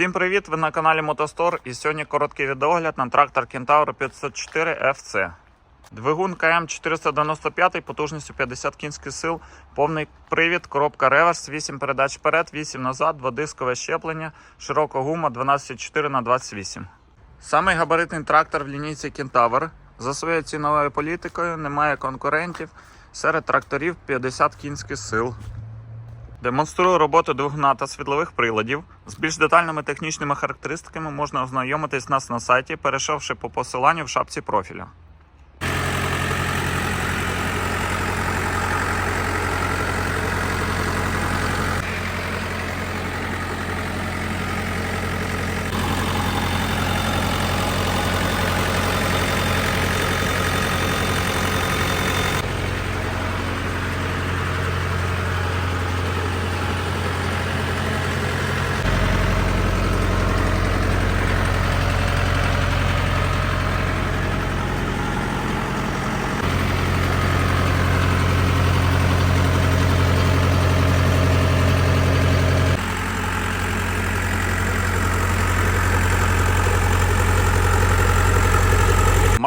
Всім привіт! Ви на каналі Мотостор і сьогодні короткий відеогляд на трактор Кентавр 504 FC. Двигун КМ 495 потужністю 50 кінських сил, повний привід, коробка реверс, 8 передач вперед, 8 назад, дводискове щеплення, широка гума 12,4 на 28 Самий габаритний трактор в лінійці Кентавр. За своєю ціновою політикою немає конкурентів. Серед тракторів 50 кінських сил. Демонструю роботу двигуна та світлових приладів. З більш детальними технічними характеристиками можна ознайомитись нас на сайті, перейшовши по посиланню в шапці профілю.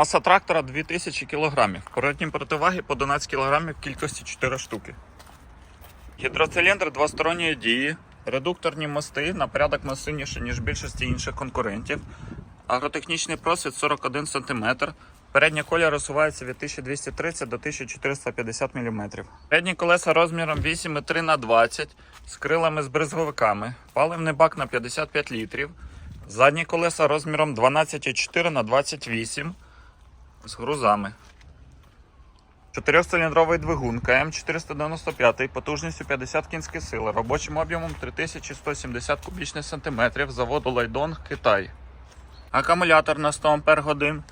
Маса трактора 2000 кг. Передні противаги по 12 кг в кількості 4 штуки. Гідроциліндр двосторонньої дії, редукторні мости на порядок масивніше, ніж більшості інших конкурентів. Агротехнічний просвіт 41 см. Переднє колія розсувається від 1230 до 1450 мм. Передні колеса розміром 8,3 на 20 з крилами з бризговиками. Паливний бак на 55 літрів. Задні колеса розміром 12,4 на 28 з грузами. Чотирьохциліндровий двигун КМ495 потужністю 50 кінських сил, робочим об'ємом 3170 кубічних сантиметрів заводу Лайдонг, Китай. Акумулятор на 100 Ампер годин,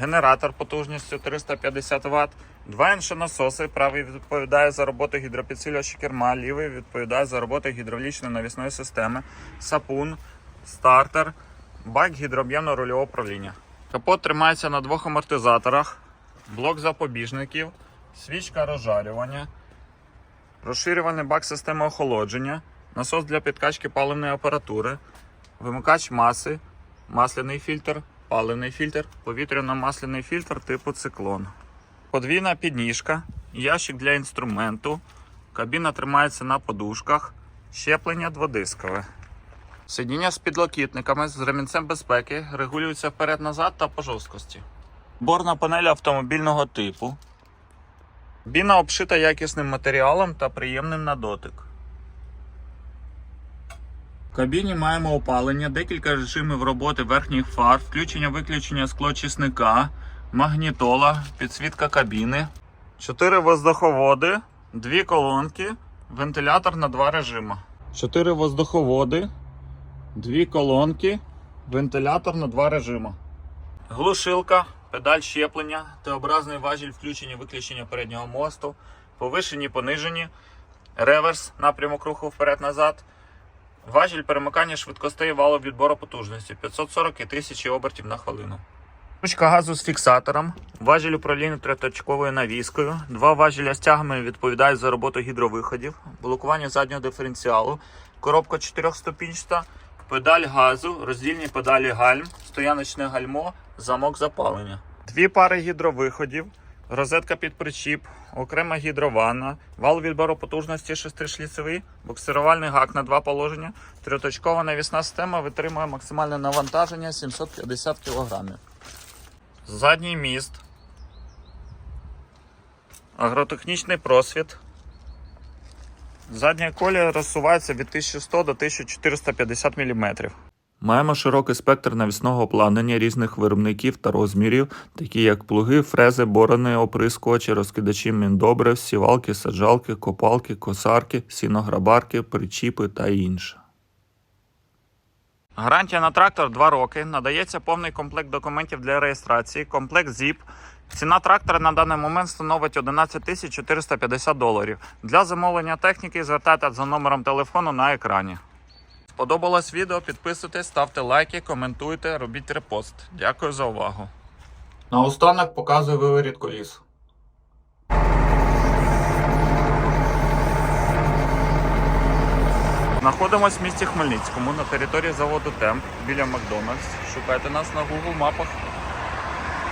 генератор потужністю 350 Вт, два іншонасоси. Правий відповідає за роботу гідропідсилювача керма, лівий відповідає за роботу гідравлічної навісної системи, сапун, стартер, бак гідрооб'ємного рульового управління. Капот тримається на двох амортизаторах, блок запобіжників, свічка розжарювання, розширюваний бак системи охолодження, насос для підкачки паливної апаратури, вимикач маси, масляний фільтр, паливний фільтр, повітряно-масляний фільтр типу циклон. Подвійна підніжка, ящик для інструменту, кабіна тримається на подушках, щеплення дводискове. Сидіння з підлокітниками з ремінцем безпеки регулюються вперед-назад та по жорсткості. Борна панель автомобільного типу. Біна обшита якісним матеріалом та приємним на дотик. В кабіні маємо опалення, декілька режимів роботи верхніх фар, включення-виключення склочисника, магнітола, підсвітка кабіни, 4 воздуховоди, 2 колонки, вентилятор на 2 режими. 4 воздуховоди, Дві колонки, вентилятор на два режими. Глушилка, педаль щеплення, Т-образний важіль включення виключення переднього мосту, повишені, понижені, реверс, напрямок руху вперед-назад, важіль перемикання швидкостей валу відбору потужності 540 і 1000 обертів на хвилину. Ручка газу з фіксатором, важіль управління триточковою навіскою, два важеля з тягами відповідають за роботу гідровиходів, блокування заднього диференціалу, коробка чотирьохступінчата, педаль газу, роздільні педалі гальм, стояночне гальмо, замок запалення. Дві пари гідровиходів, розетка під причіп, окрема гідрованна, вал відбору потужності шестишліцевий, буксирувальний гак на два положення, трьоточкова навісна система витримує максимальне навантаження 750 кг. Задній міст, агротехнічний просвіт. Задня колія розсувається від 1100 до 1450 мм. Маємо широкий спектр навісного обладнання різних виробників та розмірів, такі як плуги, фрези, борони, оприскувачі, розкидачі міндобрив, сівалки, саджалки, копалки, косарки, сінограбарки, причіпи та інше. Гарантія на трактор 2 роки. Надається повний комплект документів для реєстрації, комплект ZIP. Ціна трактора на даний момент становить 11 тисяч 450 доларів. Для замовлення техніки звертайтеся за номером телефону на екрані. Сподобалось відео? Підписуйтесь, ставте лайки, коментуйте, робіть репост. Дякую за увагу. Наостанок показую виворіт коліс. Знаходимось в місті Хмельницькому на території заводу Темп біля Макдональдс. Шукайте нас на Google мапах.